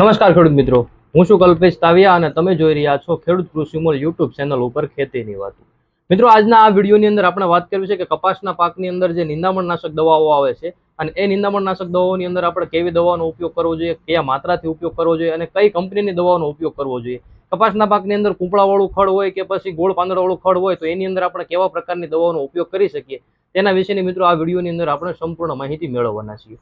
નમસ્કાર ખેડૂત મિત્રો. હું છું કલ્પેશ તાવિયા અને તમે જોઈ રહ્યા છો ખેડૂત કૃષિમોલ યુટ્યુબ ચેનલ ઉપર ખેતીની વાત. મિત્રો, આજના આ વિડીયોની અંદર આપણે વાત કરવી છે કે કપાસના પાકની અંદર જે નિંદામણનાશક દવાઓ આવે છે અને એ નિંદામણનાશક દવાઓની અંદર આપણે કેવી દવાનો ઉપયોગ કરવો જોઈએ, કયા માત્રાથી ઉપયોગ કરવો જોઈએ અને કઈ કંપનીની દવાનો ઉપયોગ કરવો જોઈએ. કપાસના પાકની અંદર કૂંપળાવાળું ખડ હોય કે પછી ગોળ પાંદડાવાળું ખડ હોય તો એની અંદર આપણે કેવા પ્રકારની દવાઓનો ઉપયોગ કરી શકીએ તેના વિશેની મિત્રો આ વિડીયોની અંદર આપણે સંપૂર્ણ માહિતી મેળવવાના છીએ.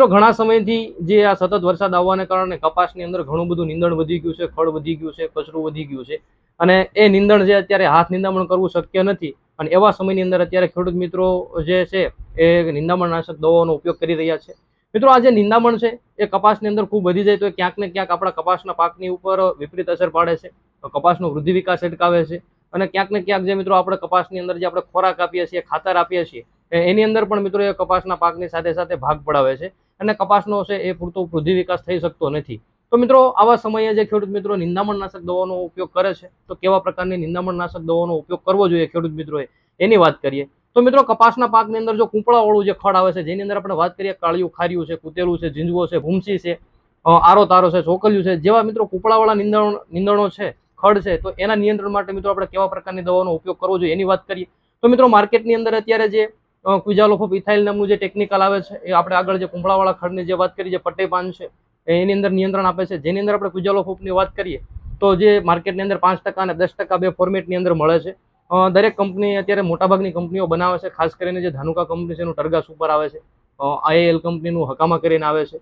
મિત્રો, ઘણા સમયથી જે આ સતત વરસાદ આવવાને કારણે કપાસની અંદર ઘણું બધું નીંદણ વધી ગયું છે, ખડ વધી ગયું છે, કચરું વધી ગયું છે. અને એ નીંદણ જે અત્યારે હાથ નિંદામણ કરવું શક્ય નથી. અને એવા સમયની અંદર અત્યારે ખેડૂત મિત્રો જે છે, એ નિંદામણનાશક દવાઓનો ઉપયોગ કરી રહ્યા છે. મિત્રો, આ જે નિંદામણ છે, એ કપાસની અંદર ખૂબ વધી જાય તો ક્યાંક ને ક્યાંક આપણા કપાસના પાકની ઉપર વિપરીત અસર પાડે છે. કપાસનો વૃદ્ધિ વિકાસ અટકાવે છે. અને ક્યાંક ને ક્યાંક જે મિત્રો આપણે કપાસની અંદર જે આપણે ખોરાક આપીએ છીએ, ખાતર આપીએ છીએ એની અંદર પણ મિત્રો એ કપાસના પાકની સાથે સાથે ભાગ પડાવે છે. અને કપાસનો છે એ પૂરતો વૃદ્ધિ વિકાસ થઈ શકતો નથી. તો મિત્રો, આવા સમયે જે ખેડૂત મિત્રો નિંદામણનાશક દવાનો ઉપયોગ કરે છે, તો કેવા પ્રકારની નિંદામણનાશક દવાનો ઉપયોગ કરવો જોઈએ ખેડૂત મિત્રોએ? એની વાત કરીએ. તો મિત્રો, કપાસના પાકની અંદર જો કૂંપળાવાળું જે ખડ આવે છે, જેની અંદર આપણે વાત કરીએ, કાળિયું, ખાર્યું છે, કુતેલું છે ઝીંઝવો છે, ભૂમસી છે આરો તારો છે, ચોકલ્યું છે, જેવા મિત્રો કૂંપળાવાળા નિંદણ, નિંદણો છે, ખડ છે, તો એના નિયંત્રણ માટે મિત્રો આપણે કેવા પ્રકારની દવાનો ઉપયોગ કરવો જોઈએ એની વાત કરીએ. તો મિત્રો, માર્કેટની અંદર અત્યારે જે ક્વિઝાલોફોપ ઇથાઇલ નામનું જે ટેકનિકલ આવે છે, એ આપણે આગળ જે કુંભળાવાળા ખડની જે વાત કરીએ જે પટ્ટેપાન છે એની અંદર નિયંત્રણ આપે છે. જેની અંદર આપણે ક્વિઝાલોફોપની વાત કરીએ, તો જે માર્કેટની અંદર પાંચ ટકા અને દસ ટકા બે ફોર્મેટની અંદર મળે છે. દરેક કંપની અત્યારે મોટાભાગની કંપનીઓ બનાવે છે, ખાસ કરીને જે ધાનુકા કંપની છે, એનું ટરગા સુપર આવે છે. આઈએલ કંપનીનું હકામા કરીને આવે છે.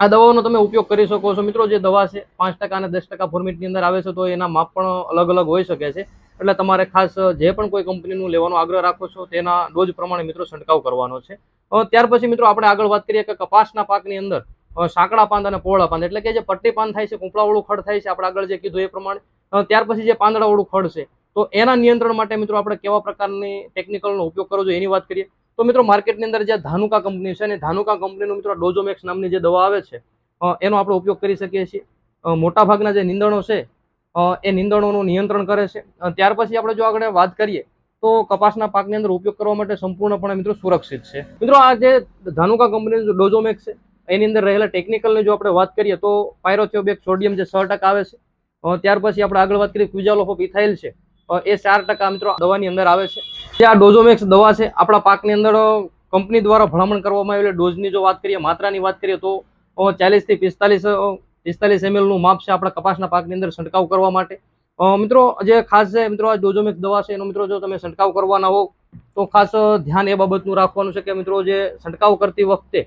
આ દવાઓનો તમે ઉપયોગ કરી શકો છો. મિત્રો, જે દવા છે, પાંચ ટકા અને દસ ટકા ફોર્મેટની અંદર આવે છે, તો એના માપ પણ અલગ અલગ હોઈ શકે છે. એટલે તમારે ખાસ જે પણ કોઈ કંપનીનું લેવાનો આગ્રહ રાખો છો, તેના ડોઝ પ્રમાણે મિત્રો છંટકાવ કરવાનો છે. ત્યાર પછી મિત્રો આપણે આગળ વાત કરીએ કે કપાસના પાકની અંદર સાંકડા પાંદ અને પહોળા પાંદ, એટલે કે જે પટ્ટી પાન થાય છે, કૂંપળાવાળું ખડ થાય છે, આપણે આગળ જે કીધું એ પ્રમાણે. ત્યાર પછી જે પાંદડાવાળું ખડ છે, તો એના નિયંત્રણ માટે મિત્રો આપણે કેવા પ્રકારની ટેકનિકલનો ઉપયોગ કરવો જોઈએ એની વાત કરીએ. તો મિત્રો માર્કેટની અંદર જે ધાનુકા કંપની છે ને ધાનુકા કંપનીનું મિત્રો ડોઝોમેક્સ નામની જે દવા આવે છે એનો આપણે ઉપયોગ કરી શકીએ છીએ. મોટાભાગના જે નિંદણો છે એ નીંદણોનું નિયંત્રણ કરે છે. ત્યાર પછી આપણે જો આગળ વાત કરીએ, તો કપાસના પાકની અંદર ઉપયોગ કરવા માટે સંપૂર્ણપણે મિત્રો સુરક્ષિત છે. મિત્રો આ જે ધાનુકા કંપનીનું જે ડોઝોમેક્સ છે, એની અંદર રહેલા ટેકનિકલની જો આપણે વાત કરીએ, તો પાયરોથિયોબેક સોડિયમ જે છ ટકા આવે છે. ત્યાર પછી આપણે આગળ વાત કરીએ ક્વિઝાલોફ ઇથાઇલ છે એ ચાર ટકા મિત્રો દવાની અંદર આવે છે. જે આ ડોઝોમેક્સ દવા છે, આપણા પાકની અંદર કંપની દ્વારા ભલામણ કરવામાં આવેલી ડોઝની જો વાત કરીએ, માત્રાની વાત કરીએ, તો ચાલીસથી પિસ્તાલીસ પિસ્તાલીસ એમએલનું માપ છે આપણા કપાસના પાકની અંદર છંટકાવ કરવા માટે. મિત્રો, જે ખાસ છે, મિત્રો, આ ડોઝોમિક દવા છે, એનો મિત્રો, જો તમે છંટકાવ કરવાના હો તો ખાસ ધ્યાન એ બાબતનું રાખવાનું છે કે, મિત્રો, જે છંટકાવ કરતી વખતે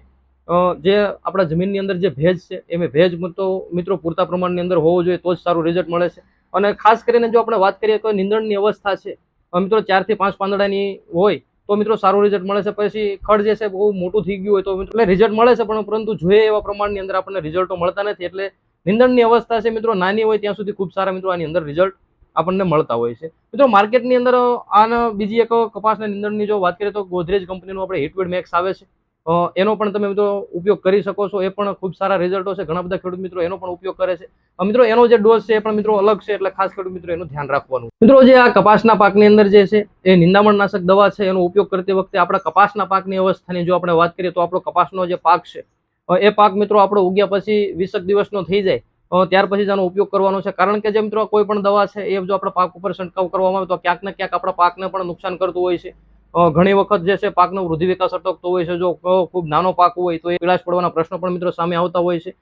જે આપણા જમીનની અંદર જે ભેજ છે એમાં ભેજ તો, મિત્રો, પૂરતા પ્રમાણની અંદર હોવો જોઈએ, તો જ સારું રિઝલ્ટ મળે છે. અને ખાસ કરીને જો આપણે વાત કરીએ તો નિંદણની અવસ્થા છે મિત્રો, ચારથી પાંચ પાંદડાની હોય તો મિત્રો સારું રિઝલ્ટ મળે છે. પછી ખડ જે છે બહુ મોટું થઈ ગયું હોય તો મિત્રો રિઝલ્ટ મળે છે, પણ પરંતુ જોઈએ એવા પ્રમાણની અંદર આપણને રિઝલ્ટો મળતા નથી. એટલે નિંદણની અવસ્થા છે મિત્રો નાની હોય ત્યાં સુધી ખૂબ સારા મિત્રો આની અંદર રિઝલ્ટ આપણને મળતા હોય છે. મિત્રો માર્કેટની અંદર આના બીજી એક કપાસના નિંદણની જો વાત કરીએ તો ગોદરેજ કંપનીનું આપણે હિટવેડ મેક્સ આવે છે. એનો પણ તમે મિત્રો ઉપયોગ કરી શકો છો. એ પણ ખૂબ સારા રિઝલ્ટો છે. ઘણા બધા ખેડૂત મિત્રો એનો પણ ઉપયોગ કરે છે. મિત્રો એનો જે ડોઝ છે એ પણ મિત્રો અલગ છે એટલે ખાસ ખેડૂત મિત્રો એનું ધ્યાન રાખવાનું. મિત્રો જે આ કપાસના પાકની અંદર જે છે એ નિંદામણનાશક દવા છે એનો ઉપયોગ કરતી વખતે આપણા કપાસના પાકની અવસ્થાની જો આપણે વાત કરીએ તો આપણો કપાસનો જે પાક છે એ પાક મિત્રો આપણો ઉગ્યા પછી વીસક દિવસનો થઈ જાય. ત્યાર પછી જ આનો ઉપયોગ કરવાનો છે. કારણ કે જે મિત્રો કોઈ પણ દવા છે એ જો આપણા પાક ઉપર છંટકાવ કરવામાં આવે તો ક્યાંક ને ક્યાંક આપણા પાકને પણ નુકસાન કરતું હોય છે. ઘણી વખત જે છે પાકનો વૃદ્ધિ વિકાસ અટકતો હોય છે, જો ખૂબ નાનો પાક હોય તો એ પીળાશ પડવાના પ્રશ્નો પણ મિત્રો સામે આવતા હોય છે.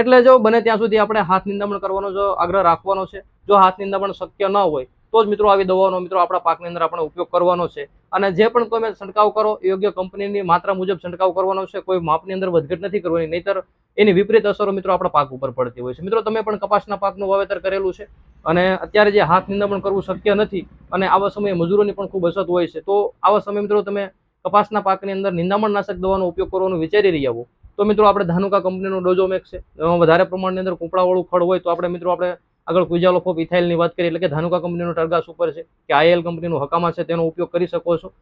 એટલે જો બને ત્યાં સુધી આપણે હાથ નિંદામણ કરવાનો જો આગ્રહ રાખવાનો છે. જો હાથ નિંદામણ શક્ય ન હોય તો જ મિત્રો આવી દવાનો મિત્રો આપણા પાકની અંદર આપણે ઉપયોગ કરવાનો છે. અને જે પણ તમે છંટકાવ કરો, યોગ્ય કંપનીની માત્રા મુજબ છંટકાવ કરવાનો છે, કોઈ માપની અંદર વધઘટ નથી કરવાની, નહીતર એની વિપરીત અસરો મિત્રો આપણા પાક ઉપર પડતી હોય છે. મિત્રો તમે પણ કપાસના પાકનું વાવેતર કરેલું છે અને અત્યારે જે હાથ નિંદામણ કરવું શક્ય નથી અને આવા સમયે મજૂરોની પણ ખૂબ અછત હોય છે, તો આવા સમયે મિત્રો તમે કપાસના પાકની અંદર નિંદામણનાશક દવાનો ઉપયોગ કરવાનું વિચારી રહ્યા હો. તો મિત્રો આપણે ધાનુકા કંપનીનો ડોઝો મેક્સ છે વધારે પ્રમાણની અંદર કૂંપળાવાળું ખડ હોય તો આપણે મિત્રો આપણે આગળ ક્વિઝાલોફોપ ઇથાઇલની વાત કરીએ, એટલે કે ધાનુકા કંપનીનું ટર્ગા સુપર છે, કે આઈએલ કંપનીનું હકામા છે, તેનો ઉપયોગ કરી શકો છો.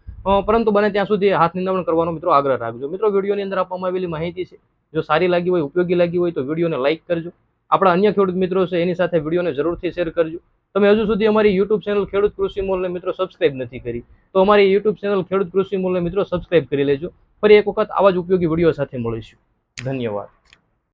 પરંતુ બને ત્યાં સુધી હાથ નિંદામણ કરવાનો મિત્રો આગ્રહ રાખજો. મિત્રો, વિડીયોની અંદર આપવામાં આવેલી માહિતી છે, જો સારી લાગી હોય, ઉપયોગી લાગી હોય, તો વિડીયોને લાઇક કરજો. આપણા અન્ય ખેડૂત મિત્રો છે, એની સાથે વિડીયોને જરૂરથી શેર કરજો. તમે હજુ સુધી અમારી યુટ્યુબ ચેનલ ખેડૂત કૃષિ મોલને મિત્રો સબસ્ક્રાઇબ નથી કરી, તો અમારી યુટ્યુબ ચેનલ ખેડૂત કૃષિ મોલને મિત્રો સબસ્ક્રાઇબ કરી લેજો. ફરી એક વખત આવા જ ઉપયોગી વીડિયો સાથે મળીશું. ધન્યવાદ.